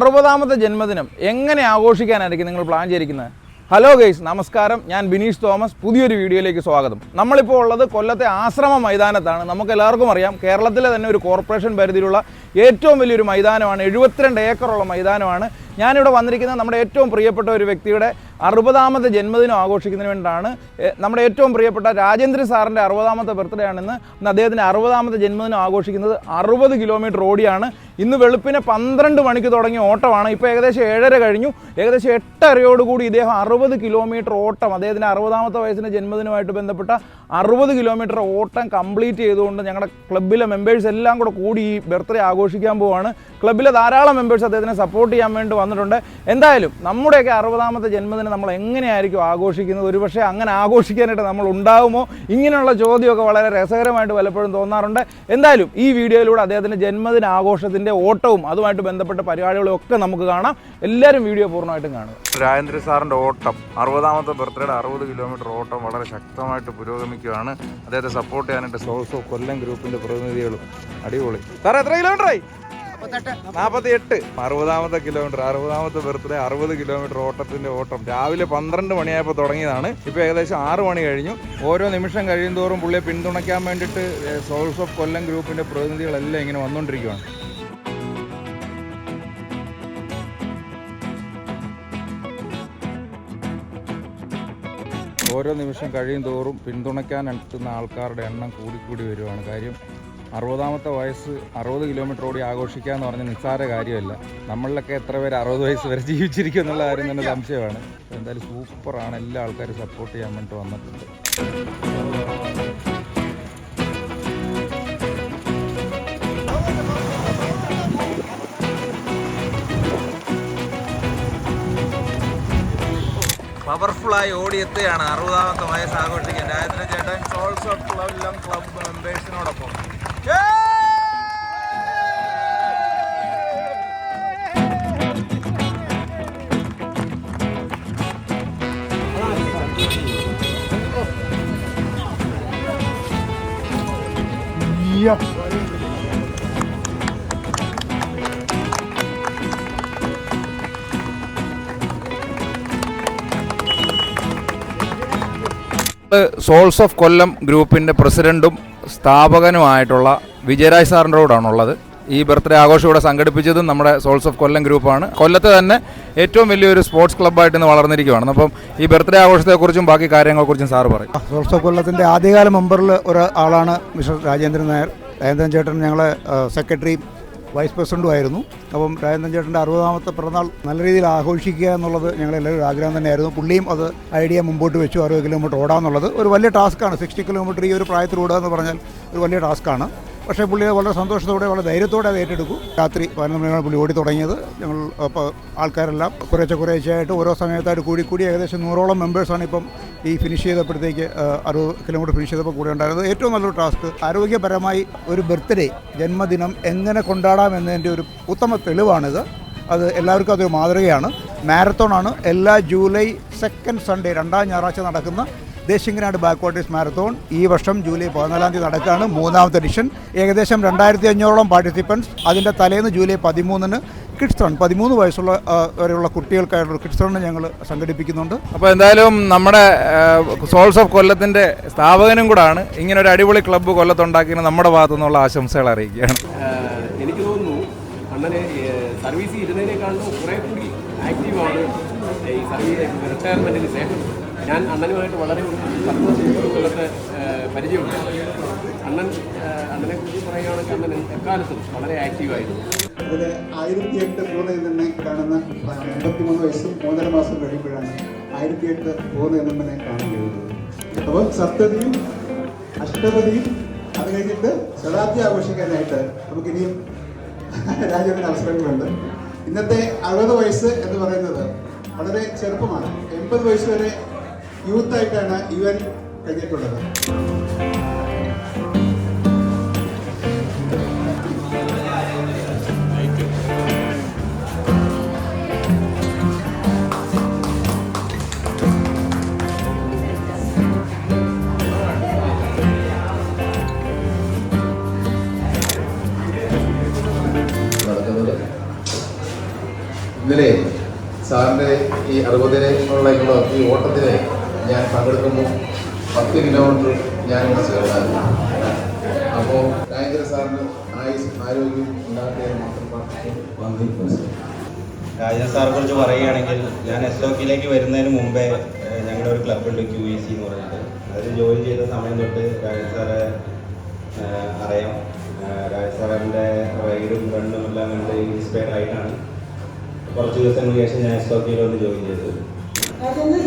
അറുപതാമത്തെ ജന്മദിനം എങ്ങനെ ആഘോഷിക്കാനായിരിക്കും നിങ്ങൾ പ്ലാൻ ചെയ്തിരിക്കുന്നത്? ഹലോ ഗൈസ് നമസ്കാരം. ഞാൻ ബിനീഷ് തോമസ്. പുതിയൊരു വീഡിയോയിലേക്ക് സ്വാഗതം. നമ്മളിപ്പോൾ ഉള്ളത് കൊല്ലത്തെ ആശ്രമ മൈതാനത്താണ്. നമുക്ക് എല്ലാവർക്കും അറിയാം കേരളത്തിലെ തന്നെ ഒരു കോർപ്പറേഷൻ പരിധിയിലുള്ള ഏറ്റവും വലിയൊരു മൈതാനമാണ്. എഴുപത്തിരണ്ട് ഏക്കറുള്ള മൈതാനമാണ് ഞാനിവിടെ വന്നിരിക്കുന്നത് നമ്മുടെ ഏറ്റവും പ്രിയപ്പെട്ട ഒരു വ്യക്തിയുടെ അറുപതാമത്തെ ജന്മദിനം ആഘോഷിക്കുന്നതിന് വേണ്ടിയിട്ടാണ്. നമ്മുടെ ഏറ്റവും പ്രിയപ്പെട്ട രാജേന്ദ്ര സാറിന്റെ അറുപതാമത്തെ ബർത്ത്ഡേ ആണെന്ന് ഇന്ന്. അദ്ദേഹത്തിന്റെ അറുപതാമത്തെ ജന്മദിനം ആഘോഷിക്കുന്നത് അറുപത് കിലോമീറ്റർ ഓടിയാണ്. ഇന്ന് വെളുപ്പിനെ പന്ത്രണ്ട് മണിക്ക് തുടങ്ങിയ ഓട്ടമാണ്. ഇപ്പോൾ ഏകദേശം ഏഴര കഴിഞ്ഞു. ഏകദേശം എട്ടരയോടുകൂടി ഇദ്ദേഹം അറുപത് കിലോമീറ്റർ ഓട്ടം അദ്ദേഹത്തിന്റെ അറുപതാമത്തെ വയസ്സിന്റെ ജന്മദിനമായിട്ട് ബന്ധപ്പെട്ട അറുപത് കിലോമീറ്റർ ഓട്ടം കംപ്ലീറ്റ് ചെയ്തുകൊണ്ട് ഞങ്ങളുടെ ക്ലബ്ബിലെ മെമ്പേഴ്സ് എല്ലാം കൂടെ കൂടി ഈ ബർത്ത്ഡേ ആഘോഷിക്കാൻ പോവുകയാണ് ക്ലബ്ബിലെ ധാരാളം മെമ്പേഴ്സ് അദ്ദേഹത്തിനെ സപ്പോർട്ട് ചെയ്യാൻ വേണ്ടി വന്നിട്ടുണ്ട്. എന്തായാലും നമ്മുടെയൊക്കെ അറുപതാമത്തെ ജന്മദിനം നമ്മൾ എങ്ങനെയായിരിക്കും ആഘോഷിക്കുന്നത്? ഒരുപക്ഷെ അങ്ങനെ ആഘോഷിക്കാനായിട്ട് നമ്മൾ ഉണ്ടാവുമോ? ഇങ്ങനെയുള്ള ചോദ്യമൊക്കെ വളരെ രസകരമായിട്ട് പലപ്പോഴും തോന്നാറുണ്ട്. എന്തായാലും ഈ വീഡിയോയിലൂടെ അദ്ദേഹത്തിന്റെ ജന്മദിന ആഘോഷത്തിന്റെ ഓട്ടവും അതുമായിട്ട് ബന്ധപ്പെട്ട പരിപാടികളും ഒക്കെ നമുക്ക് കാണാം. എല്ലാവരും വീഡിയോ പൂർണമായിട്ടും കാണുക. രാജേന്ദ്ര സാറിന്റെ ഓട്ടം അറുപതാമത്തെ ബർത്ത്ഡേയുടെ അറുപത് കിലോമീറ്റർ ഓട്ടം വളരെ ശക്തമായിട്ട് പുരോഗമിക്കുകയാണ്. അദ്ദേഹത്തെ സപ്പോർട്ട് ചെയ്യാനായിട്ട് ഓഫ് കൊല്ലം ഗ്രൂപ്പിന്റെ പ്രതിനിധികളും അടിപൊളി. സാർ എത്ര കിലോമീറ്റർ ആയി നാൽപ്പത്തി എട്ട് അറുപതാമത്തെ കിലോമീറ്റർ അറുപതാമത്തെ ബർത്ത്ഡേ അറുപത് കിലോമീറ്റർ ഓട്ടത്തിന്റെ ഓട്ടം. രാവിലെ പന്ത്രണ്ട് മണിയായപ്പോൾ തുടങ്ങിയതാണ്. ഇപ്പോൾ ഏകദേശം ആറ് മണി കഴിഞ്ഞു. ഓരോ നിമിഷം കഴിയുന്തോറും പുള്ളിയെ പിന്തുണയ്ക്കാൻ വേണ്ടിയിട്ട് സോൾസ് ഓഫ് കൊല്ലം ഗ്രൂപ്പിന്റെ പ്രതിനിധികളെല്ലാം ഇങ്ങനെ വന്നുകൊണ്ടിരിക്കുകയാണ് ഓരോ നിമിഷം കഴിയും തോറും പിന്തുണയ്ക്കാൻ എത്തുന്ന ആൾക്കാരുടെ എണ്ണം കൂടിക്കൂടി വരുവാണ്. കാര്യം അറുപതാമത്തെ വയസ്സ് അറുപത് കിലോമീറ്റർ ഓടി ആഘോഷിക്കുക എന്ന് പറഞ്ഞ നിസ്സാര കാര്യമല്ല. നമ്മളിലൊക്കെ എത്ര പേര് അറുപത് വയസ്സ് വരെ ജീവിച്ചിരിക്കും എന്നുള്ള കാര്യം തന്നെ സംശയമാണ്. എന്തായാലും സൂപ്പറാണ് എല്ലാ ആൾക്കാരും സപ്പോർട്ട് ചെയ്യാൻ വേണ്ടി വന്നിട്ടുണ്ട്. പവർഫുള്ളായി ഓടിയെത്തുകയാണ്. അറുപതാമത്തെ വയസ്സ് ആഘോഷിക്കാൻ. രാജേന്ദ്ര ചേട്ടൻ സോൾസ് ഓഫ് ക്ലബ് ക്ലബ് മെമ്പേഴ്സിനോടൊപ്പം സോൾസ് ഓഫ് കൊല്ലം ഗ്രൂപ്പിന്റെ പ്രസിഡന്റും സ്ഥാപകനുമായിട്ടുള്ള വിജയരാജ് സാറിന്റെ കൂടാണുള്ളത്. ഈ ബർത്ത്ഡേ ആഘോഷം ഇവിടെ സംഘടിപ്പിച്ചതും നമ്മുടെ സോൾസ് ഓഫ് കൊല്ലം ഗ്രൂപ്പാണ് കൊല്ലത്തെ തന്നെ ഏറ്റവും വലിയൊരു സ്പോർട്സ് ക്ലബ്ബായിട്ട് ഇന്ന് വളർന്നിരിക്കുകയാണ് അപ്പം ഈ ബർത്ത്ഡേ ആഘോഷത്തെക്കുറിച്ചും ബാക്കി കാര്യങ്ങളെക്കുറിച്ചും സാറ് പറയും. സോൾസ് ഓഫ് കൊല്ലത്തിന്റെ ആദ്യകാല മെമ്പറിൽ ഒരാളാണ് മിസ്റ്റർ രാജേന്ദ്രൻ നായർ. രാജേന്ദ്രൻ ചേട്ടൻ ഞങ്ങളെ സെക്രട്ടറി വൈസ് പ്രസിഡന്റും ആയിരുന്നു. അപ്പം രാജേന്ദ്രൻ ചേട്ടന്റെ അറുപതാമത്തെ പിറന്നാൾ നല്ല രീതിയിൽ ആഘോഷിക്കുക എന്നുള്ളത് ഞങ്ങളെല്ലാവരും ആഗ്രഹം തന്നെയായിരുന്നു. പുള്ളിയും അത് ഐഡിയ മുമ്പോട്ട് വെച്ചു അറുപത് കിലോമീറ്റർ ഓടാന്നുള്ളത്. ഒരു വലിയ ടാസ്ക്കാണ് സിക്സ്റ്റി കിലോമീറ്റർ ഈ ഒരു പ്രായത്തിൽ ഓടുക എന്ന് പറഞ്ഞാൽ ഒരു വലിയ ടാസ്ക്കാണ് പക്ഷേ പുള്ളി വളരെ സന്തോഷത്തോടെ വളരെ ധൈര്യത്തോടെ അത് ഏറ്റെടുക്കും. രാത്രി പതിനൊന്ന് മണിയാണ് പുള്ളി ഓടി തുടങ്ങിയത്. ഞങ്ങൾ അപ്പോൾ ആൾക്കാരെല്ലാം കുറേശ്ശെ കുറേശ്ശെയായിട്ട് ഓരോ സമയത്തായിട്ട് കൂടി കൂടി ഏകദേശം നൂറോളം മെമ്പേഴ്സാണ് ഇപ്പം ഈ ഫിനിഷ് ചെയ്തപ്പോഴത്തേക്ക് അറുപത് കിലോമീറ്റർ ഫിനിഷ് ചെയ്തപ്പോൾ കൂടെ ഉണ്ടായിരുന്നത്. ഏറ്റവും നല്ലൊരു ടാസ്ക് ആരോഗ്യപരമായി ഒരു ബർത്ത്ഡേ ജന്മദിനം എങ്ങനെ കൊണ്ടാടാം എന്നതിന്റെ ഒരു ഉത്തമ തെളിവാണിത്. അത് എല്ലാവർക്കും അതൊരു മാതൃകയാണ്. മാരത്തോണാണ് എല്ലാ ജൂലൈ സെക്കൻഡ് സൺഡേ രണ്ടാം ഞായറാഴ്ച നടക്കുന്ന ദേശിങ്ങനാട് ബാക്ക്വാട്ടേഴ്സ് മാരത്തോൺ ഈ വർഷം ജൂലൈ പതിനാലാം തീയതി നടക്കുകയാണ് മൂന്നാമത്തെ എഡിഷൻ ഏകദേശം രണ്ടായിരത്തി അഞ്ഞൂറോളം പാർട്ടിസിപ്പൻസ് അതിന്റെ തലേന്ന് ജൂലൈ പതിമൂന്നിന് കിഡ്സ് റൺ പതിമൂന്ന് വയസ്സുള്ള വരെയുള്ള കുട്ടികൾക്കായിട്ടുള്ള കിഡ്സ് റൺ ഞങ്ങൾ സംഘടിപ്പിക്കുന്നുണ്ട്. അപ്പോൾ എന്തായാലും നമ്മുടെ സോൾസ് ഓഫ് കൊല്ലത്തിന്റെ സ്ഥാപകനും കൂടാണ്. ഇങ്ങനെ ഒരു അടിപൊളി ക്ലബ്ബ് കൊല്ലത്തുണ്ടാക്കിയെന്ന് നമ്മുടെ ഭാഗത്തു നിന്നുള്ള ആശംസകൾ അറിയിക്കുകയാണ്. എനിക്ക് തോന്നുന്നു അങ്ങനെ സർവീസ് ഇരുന്നതിനേക്കാളും കുറേ കൂടി ആക്റ്റീവാണ് ഈ സർവീസ് റിട്ടയർമെന്റിന് ശേഷം. ഞാൻ അണ്ണനുമായിട്ട് വളരെ പത്ത് പരിചയമുണ്ട്. അണ്ണൻ അണ്ണനെ കുറിച്ച് പറയുകയാണെങ്കിൽ അണ്ണൻ എക്കാലത്തും വളരെ ആക്റ്റീവായിരുന്നു അതിൽ ആയിരത്തി എട്ട് പൂർണ തന്നെ കാണുന്ന എൺപത്തിമൂന്ന് വയസ്സും മൂന്നര മാസം കഴിയുമ്പോഴാണ് ആയിരത്തി എട്ട് പൂർണ എന്നെ കാണാൻ കഴിയുന്നത്. അപ്പോൾ സപ്തതിയും അഷ്ടപതിയും അത് കഴിഞ്ഞിട്ട് ശതാബ്ദി ആഘോഷിക്കാനായിട്ട് നമുക്കിനിയും രാജ്യത്തിന് അവസരങ്ങളുണ്ട്. ഇന്നത്തെ അറുപത് വയസ്സ് എന്ന് പറയുന്നത് വളരെ ചെറുപ്പമാണ്. എൺപത് വയസ്സ് വരെ യൂത്തായിട്ടാണ് ഇവൻ കഴിഞ്ഞിട്ടുള്ളത്. ഇന്നലെ സാറിന്റെ ഈ അറുപതിനുള്ള ഈ ഓട്ടത്തിന് ഞാൻ പങ്കെടുക്കുമ്പോൾ പത്ത് കിലോമീറ്റർ ഞാൻ ചേർന്നായിരുന്നു. അപ്പോൾ രാജേന്ദ്ര സാറിന് ആയുസ് ആരോഗ്യം ഉണ്ടാക്കിയത് മാത്രം രാജേന്ദ്ര സാറെ കുറിച്ച് പറയുകയാണെങ്കിൽ ഞാൻ എസ് ഒ കിയിലേക്ക് വരുന്നതിന് മുമ്പേ ഞങ്ങളുടെ ഒരു ക്ലബ്ബുണ്ട് ക്യു ഇ സി എന്ന് പറഞ്ഞിട്ട്. അതിൽ ജോയിൻ ചെയ്ത സമയം തൊട്ട് രാജൻ സാറെ അറിയാം. രാജൻ സാറിന്റെ റൈഡും റണ്ണും എല്ലാം കണ്ട് ഇൻസ്പയർഡ് ആയിട്ടാണ് കുറച്ച് ദിവസങ്ങൾക്ക് ശേഷം ഞാൻ എസ് ഒ കെയിൽ വന്ന് ജോയിൻ ചെയ്തത്. രാജേന്ദ്ര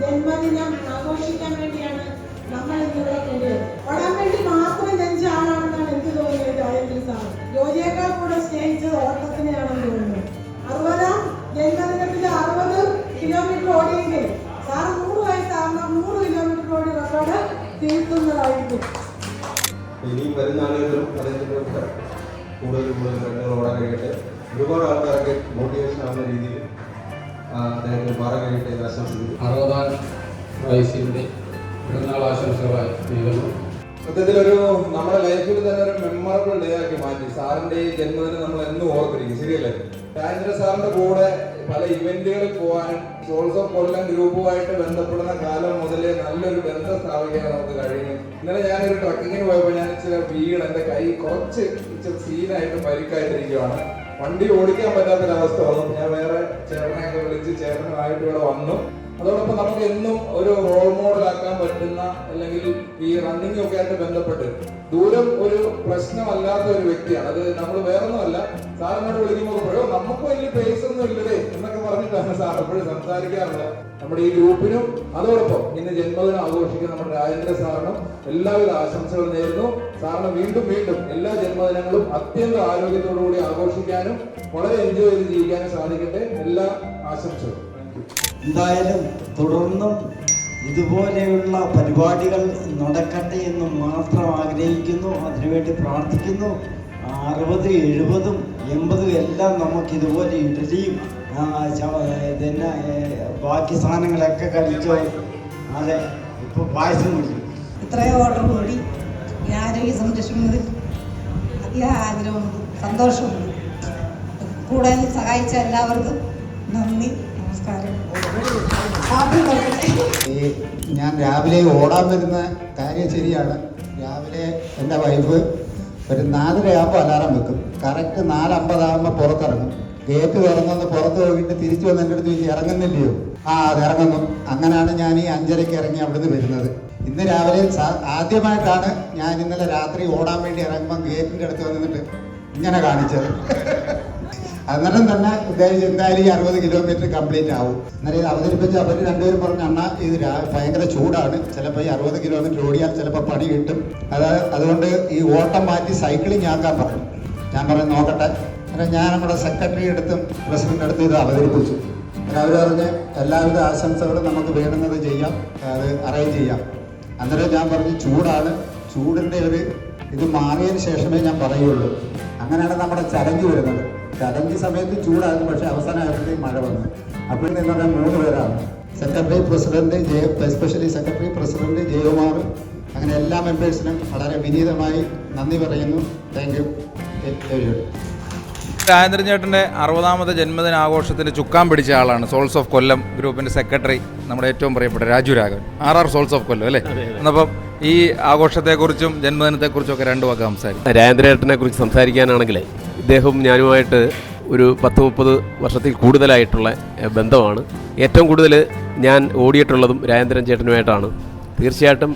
ജന്മദിനം ആഘോഷിക്കാൻ വേണ്ടിയാണ് നമ്മൾ ഇന്നിവിടെ കൂടിയത് ഓടാൻ വേണ്ടി മാത്രം ജനിച്ച ആളാണെന്നാണ് എനിക്ക് തോന്നിയത് രാജേന്ദ്ര സാർ. ജോലിയേക്കാൾ കൂടെ സ്നേഹിച്ചത് ഓട്ടത്തിനെയാണെന്ന് തോന്നുന്നു. അറുപതാം ജന്മദിനത്തിൽ അറുപത് കിലോമീറ്റർ ഓടിയെങ്കിൽ സാർ നൂറ് വയസ്സാകുന്ന നൂറ് കിലോമീറ്റർ ഓടി റെക്കോർഡ് തിരുത്തുന്നതായിരിക്കും. ഇനിയും വരുന്ന ആളുകളും അതിന്റെ കൂടുതൽ കൂടുതൽ ഓടാൻ കഴിയട്ടെ ഒരുപാട് ആൾക്കാർക്ക് മോട്ടിവേഷൻ ആവുന്ന രീതിയിൽ അദ്ദേഹത്തിന് എന്ന് ആശംസിക്കുന്നു അറുപതാം വയസ്സിന്റെ പിറന്നാൾ ആശംസകളായി നേരുന്നു. സത്യത്തിലൊരു നമ്മുടെ ലൈഫിൽ തന്നെ ഒരു മെമ്മറബിൾ ഡേ ആക്കി മാറ്റി. സാറിന്റെ ഈ ജന്മദിനം നമ്മൾ എന്നും ഓർത്തിരിക്കും. ശരിയല്ലേ? രാജേന്ദ്ര സാറിന്റെ കൂടെ പല ഇവന്റുകളിൽ പോകാനും സോൾസ് ഓഫ് കൊല്ലം ഗ്രൂപ്പുമായിട്ട് ബന്ധപ്പെടുന്ന കാലം മുതലേ നല്ലൊരു ബന്ധം സ്ഥാപിക്കാൻ നമുക്ക് കഴിഞ്ഞു ഇന്നലെ ഞാനൊരു ട്രക്കിങ്ങിന് പോയപ്പോൾ ഞാൻ ചില വീട് എന്റെ കൈ കുറച്ച് സീനായിട്ട് പരിക്കായിട്ടിരിക്കുവാണ്. വണ്ടി ഓടിക്കാൻ പറ്റാത്തൊരവസ്ഥ വന്നു. ഞാൻ വേറെ ചേട്ടനെയൊക്കെ വിളിച്ച് ചേട്ടനുമായിട്ട് ഇവിടെ വന്നു. അതോടൊപ്പം നമുക്ക് എന്നും ഒരു റോൾ മോഡൽ ആക്കാൻ പറ്റുന്ന അല്ലെങ്കിൽ ഈ റണ്ണിംഗ് ഒക്കെ ആയിട്ട് ബന്ധപ്പെട്ട് ദൂരം ഒരു പ്രശ്നമല്ലാത്ത ഒരു വ്യക്തിയാണ്. അത് നമ്മൾ വേറൊന്നുമല്ല. സാറിനോട് വിളിക്കുമ്പോൾ പറയോ നമുക്ക് വലിയ പേസ് ഒന്നും ഇല്ലതേ എന്നൊക്കെ പറഞ്ഞിട്ടാണ് സാർ എപ്പോഴും സംസാരിക്കാറുള്ളത്. നമ്മുടെ ഈ ഗ്രൂപ്പിനും അതോടൊപ്പം ഇന്ന് ജന്മദിനം ആഘോഷിക്കുന്ന നമ്മുടെ രാജേന്ദ്ര സാറിനും എല്ലാവിധ ആശംസകളും നേരുന്നു. സാറിന് വീണ്ടും വീണ്ടും എല്ലാ ജന്മദിനങ്ങളും അത്യന്തം ആരോഗ്യത്തോടു കൂടി ആഘോഷിക്കാനും വളരെ എൻജോയ് ചെയ്ത് ജീവിക്കാനും സാധിക്കട്ടെ. എല്ലാ ആശംസകളും. താങ്ക് യു എന്തായാലും തുടർന്നും ഇതുപോലെയുള്ള പരിപാടികൾ നടക്കട്ടെ എന്ന് മാത്രം ആഗ്രഹിക്കുന്നു. അതിനുവേണ്ടി പ്രാർത്ഥിക്കുന്നു. അറുപത് എഴുപതും എൺപതും എല്ലാം നമുക്ക് ഇതുപോലെ ഇഡലിയും ഏ, ബാക്കി സാധനങ്ങളൊക്കെ കഴിച്ചു അതെ ഇപ്പോൾ പായസം കുടിക്കും. ഇത്രയും ഓർഡർ കൂടി. ഈ ആരോഗ്യ സംരക്ഷണത്തിൽ അധികം ആഗ്രഹമുണ്ട് സന്തോഷമുണ്ട്. കൂടുതൽ സഹായിച്ച എല്ലാവർക്കും നന്ദി നമസ്കാരം. ഞാൻ രാവിലെ ഓടാൻ വരുന്ന കാര്യം ശരിയാണ്. രാവിലെ എന്റെ വൈഫ് ഒരു നാലരയാകുമ്പോൾ അലാറം വെക്കും. കറക്റ്റ് നാലമ്പതാകുമ്പോൾ പുറത്തിറങ്ങും. ഗേറ്റ് തുറന്നൊന്ന് പുറത്ത് പോയിട്ട് തിരിച്ചു വന്ന് എന്റെ അടുത്ത് ചോദിച്ചു ഇറങ്ങുന്നില്ലയോ? ആ അത് ഇറങ്ങുന്നു. അങ്ങനെയാണ് ഞാൻ ഈ അഞ്ചരയ്ക്ക് ഇറങ്ങി അവിടുന്ന് വരുന്നത്. ഇന്ന് രാവിലെ ആദ്യമായിട്ടാണ് ഞാൻ ഇന്നലെ രാത്രി ഓടാൻ വേണ്ടി ഇറങ്ങുമ്പോൾ ഗേറ്റിന്റെ അടുത്ത് വന്നിട്ട് ഇങ്ങനെ കാണിച്ചത്. അന്നേരം തന്നെ ഉദ്ദേശിച്ച് എന്തായാലും ഈ അറുപത് കിലോമീറ്റർ കംപ്ലീറ്റ് ആവും. അന്നേരം ഇത് അവതരിപ്പിച്ച് അവർ രണ്ടുപേരും പറഞ്ഞു അണ്ണ ഇത് ഭയങ്കര ചൂടാണ്. ചിലപ്പോൾ ഈ അറുപത് കിലോമീറ്റർ ഓടിയാൽ ചിലപ്പോൾ പണി കിട്ടും. അത് അതുകൊണ്ട് ഈ ഓട്ടം മാറ്റി സൈക്ലിംഗ് ആക്കാൻ പറഞ്ഞു. ഞാൻ പറഞ്ഞു നോക്കട്ടെ. അന്നേരം ഞാൻ നമ്മുടെ സെക്രട്ടറി അടുത്തും പ്രസിഡന്റ് അടുത്തും ഇത് അവതരിപ്പിച്ചു. അങ്ങനെ അവർ പറഞ്ഞ് എല്ലാവിധ ആശംസകളും നമുക്ക് വേണ്ടുന്നത് ചെയ്യാം. അത് അറേഞ്ച് ചെയ്യാം. അന്നേരം ഞാൻ പറഞ്ഞു ചൂടാണ്. ചൂടിന്റെ ഒരു ഇത് മാറിയതിന് ശേഷമേ ഞാൻ പറയുള്ളൂ. അങ്ങനെയാണ് നമ്മുടെ ചലഞ്ച് വരുന്നത്. ചലഞ്ച് സമയത്ത് ചൂടായിരുന്നു പക്ഷെ അവസാനമായപ്പോഴത്തേക്ക് മഴ വന്നു. അപ്പോൾ എന്ന് പറഞ്ഞാൽ മൂന്ന് പേരാണ്. Secretary president Jaya especially secretary president Jayakumar അങ്ങനെ എല്ലാ മെമ്പേഴ്സിനും വളരെ വിനീതമായി നന്ദി പറയുന്നു. താങ്ക് യു രാജേന്ദ്രൻ ചേട്ടന്റെ ജന്മദിന ആഘോഷത്തിന് ചുക്കാൻ പിടിച്ച ആളാണ് സോൾസ് ഓഫ് കൊല്ലം ഗ്രൂപ്പിന്റെ സെക്രട്ടറി നമ്മുടെ ഏറ്റവും പ്രിയപ്പെട്ട Raju Raghavan. R R souls of Kollam അല്ലേ? എന്നപ്പം ഈ ആഘോഷത്തെക്കുറിച്ചും ജന്മദിനത്തെക്കുറിച്ചും ഒക്കെ രണ്ടു വാക്ക് സംസാരിക്കും. രാജേന്ദ്രേട്ടനെ കുറിച്ച് സംസാരിക്കാനാണെങ്കിൽ ഇദ്ദേഹം ഞാനുമായിട്ട് ഒരു പത്ത് മുപ്പത് വർഷത്തിൽ കൂടുതലായിട്ടുള്ള ബന്ധമാണ്. ഏറ്റവും കൂടുതൽ ഞാൻ ഓടിയിട്ടുള്ളതും രാജേന്ദ്രൻ ചേട്ടനുമായിട്ടാണ്. തീർച്ചയായിട്ടും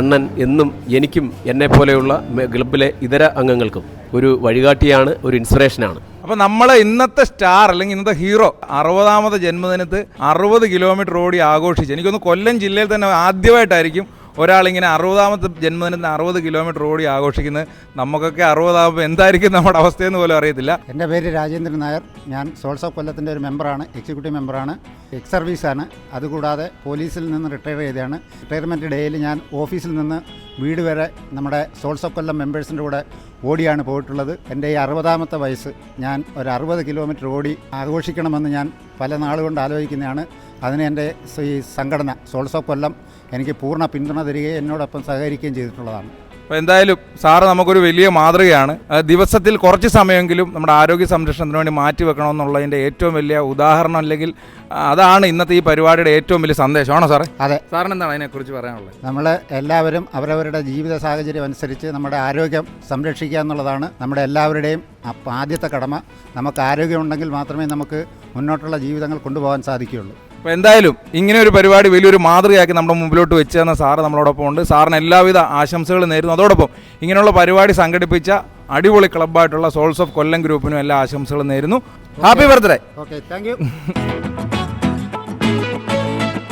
അണ്ണൻ എന്നും എനിക്കും എന്നെ പോലെയുള്ള ക്ലബിലെ ഇതര അംഗങ്ങൾക്കും ഒരു വഴികാട്ടിയാണ് ഒരു ഇൻസ്പിറേഷനാണ്. അപ്പോൾ നമ്മളെ ഇന്നത്തെ സ്റ്റാർ അല്ലെങ്കിൽ ഇന്നത്തെ ഹീറോ അറുപതാമത് ജന്മദിനത്ത് അറുപത് കിലോമീറ്റർ ഓടി ആഘോഷിച്ച് എനിക്കൊന്ന് കൊല്ലം ജില്ലയിൽ തന്നെ ആദ്യമായിട്ടായിരിക്കും ഒരാളിങ്ങനെ അറുപതാമത്തെ ജന്മദിനത്തിന് അറുപത് കിലോമീറ്റർ ഓടി ആഘോഷിക്കുന്നത് നമുക്കൊക്കെ അറുപതാകുമ്പോൾ എന്തായിരിക്കും നമ്മുടെ അവസ്ഥയെന്ന് പോലും അറിയത്തില്ല. എന്റെ പേര് രാജേന്ദ്രൻ നായർ. ഞാൻ സോൾസ് ഓഫ് കൊല്ലത്തിന്റെ ഒരു മെമ്പറാണ് എക്സിക്യൂട്ടീവ് മെമ്പറാണ് എക്സ് സർവീസാണ് അതുകൂടാതെ പോലീസിൽ നിന്ന് റിട്ടയർ ചെയ്തതാണ്. റിട്ടയർമെന്റ് ഡേയിൽ ഞാൻ ഓഫീസിൽ നിന്ന് വീട് വരെ നമ്മുടെ സോൾസ് ഓഫ് കൊല്ലം മെമ്പേഴ്സിന്റെ കൂടെ ഓടിയാണ് പോയിട്ടുള്ളത്. എന്റെ ഈ അറുപതാമത്തെ വയസ്സ് ഞാൻ ഒരു അറുപത് കിലോമീറ്റർ ഓടി ആഘോഷിക്കണമെന്ന് ഞാൻ പല നാളുകൊണ്ട് ആലോചിക്കുന്നതാണ്. അതിന് എന്റെ ഈ സംഘടന സോൾസോ കൊല്ലം എനിക്ക് പൂർണ പിന്തുണ തരികയും എന്നോടൊപ്പം സഹകരിക്കുകയും ചെയ്തിട്ടുള്ളതാണ്. അപ്പോൾ എന്തായാലും സാറ് നമുക്കൊരു വലിയ മാതൃകയാണ്. ദിവസത്തിൽ കുറച്ച് സമയമെങ്കിലും നമ്മുടെ ആരോഗ്യ സംരക്ഷണത്തിന് വേണ്ടി മാറ്റി വെക്കണമെന്നുള്ളതിന്റെ ഏറ്റവും വലിയ ഉദാഹരണം അല്ലെങ്കിൽ അതാണ് ഇന്നത്തെ ഈ പരിപാടിയുടെ ഏറ്റവും വലിയ സന്ദേശം. ആണോ സാറേ? അതെ. സാറിന് എന്താണ് അതിനെക്കുറിച്ച് പറയാനുള്ളത്? നമ്മൾ എല്ലാവരും അവരവരുടെ ജീവിത സാഹചര്യം അനുസരിച്ച് നമ്മുടെ ആരോഗ്യം സംരക്ഷിക്കുക എന്നുള്ളതാണ് നമ്മുടെ എല്ലാവരുടെയും ആദ്യത്തെ കടമ. നമുക്ക് ആരോഗ്യമുണ്ടെങ്കിൽ മാത്രമേ നമുക്ക് മുന്നോട്ടുള്ള ജീവിതങ്ങൾ കൊണ്ടുപോകാൻ സാധിക്കുകയുള്ളൂ. അപ്പോൾ എന്തായാലും ഇങ്ങനെ ഒരു പരിപാടി വലിയൊരു മാതൃകയാക്കി നമ്മുടെ മുമ്പിലോട്ട് വെച്ച് തന്ന സാറ് നമ്മളോടൊപ്പം ഉണ്ട്. സാറിന് എല്ലാവിധ ആശംസകളും നേരുന്നു. അതോടൊപ്പം ഇങ്ങനെയുള്ള പരിപാടി സംഘടിപ്പിച്ച അടിപൊളി ക്ലബ്ബായിട്ടുള്ള സോൾസ് ഓഫ് കൊല്ലം ഗ്രൂപ്പിനും എല്ലാ ആശംസകളും നേരുന്നു. Happy birthday okay thank you